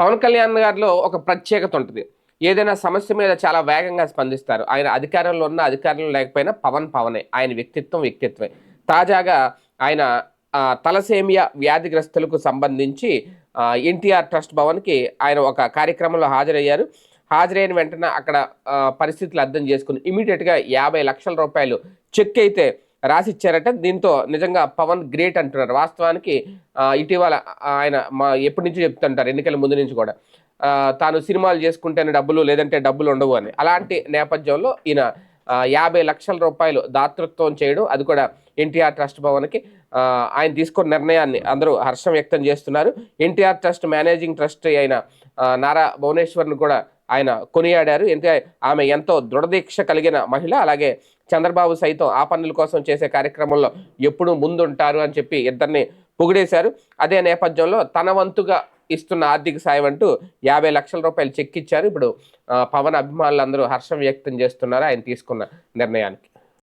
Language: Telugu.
పవన్ కళ్యాణ్ గారిలో ఒక ప్రత్యేకత ఉంటుంది. ఏదైనా సమస్య మీద చాలా వేగంగా స్పందిస్తారు. ఆయన అధికారంలో ఉన్న అధికారంలో లేకపోయినా పవన్ పవనే. ఆయన వ్యక్తిత్వం వ్యక్తిత్వమే. తాజాగా ఆయన తలసేమియా వ్యాధిగ్రస్తులకు సంబంధించి ఎన్టీఆర్ ట్రస్ట్ భవన్కి ఆయన ఒక కార్యక్రమంలో హాజరయ్యారు. హాజరైన వెంటనే అక్కడ పరిస్థితులు అర్థం చేసుకుని ఇమీడియట్గా యాభై లక్షల రూపాయలు చెక్ అయితే రాసిచ్చారట. దీంతో నిజంగా పవన్ గ్రేట్ అంటున్నారు. వాస్తవానికి ఇటీవల ఆయన మా ఎప్పటి నుంచి చెప్తుంటారు ఎన్నికల ముందు నుంచి కూడా. తాను సినిమాలు చేసుకుంటేనే డబ్బులు లేదంటే డబ్బులు ఉండవు అని. అలాంటి నేపథ్యంలో ఈయన యాభై లక్షల రూపాయలు దాతృత్వం చేయడం అది కూడా ఎన్టీఆర్ ట్రస్ట్ భవన్కి ఆయన తీసుకున్న నిర్ణయాన్ని అందరూ హర్షం వ్యక్తం చేస్తున్నారు. ఎన్టీఆర్ ట్రస్ట్ మేనేజింగ్ ట్రస్ట్ అయిన నారా భువనేశ్వర్ని కూడా ఆయన కొనియాడారు. ఎందుకంటే ఆమె ఎంతో దృఢదీక్ష కలిగిన మహిళ అలాగే చంద్రబాబు సైతం ఆ పనుల కోసం చేసే కార్యక్రమంలో ఎప్పుడూ ముందుంటారు అని చెప్పి ఇద్దరిని పొగిడేశారు. అదే నేపథ్యంలో తన వంతుగా ఇస్తున్న ఆర్థిక సాయం అంటూ యాభై లక్షల రూపాయలు చెక్ ఇచ్చారు ఇప్పుడు పవన్ అభిమానులు అందరూ హర్షం వ్యక్తం చేస్తున్నారు. ఆయన తీసుకున్న నిర్ణయానికి.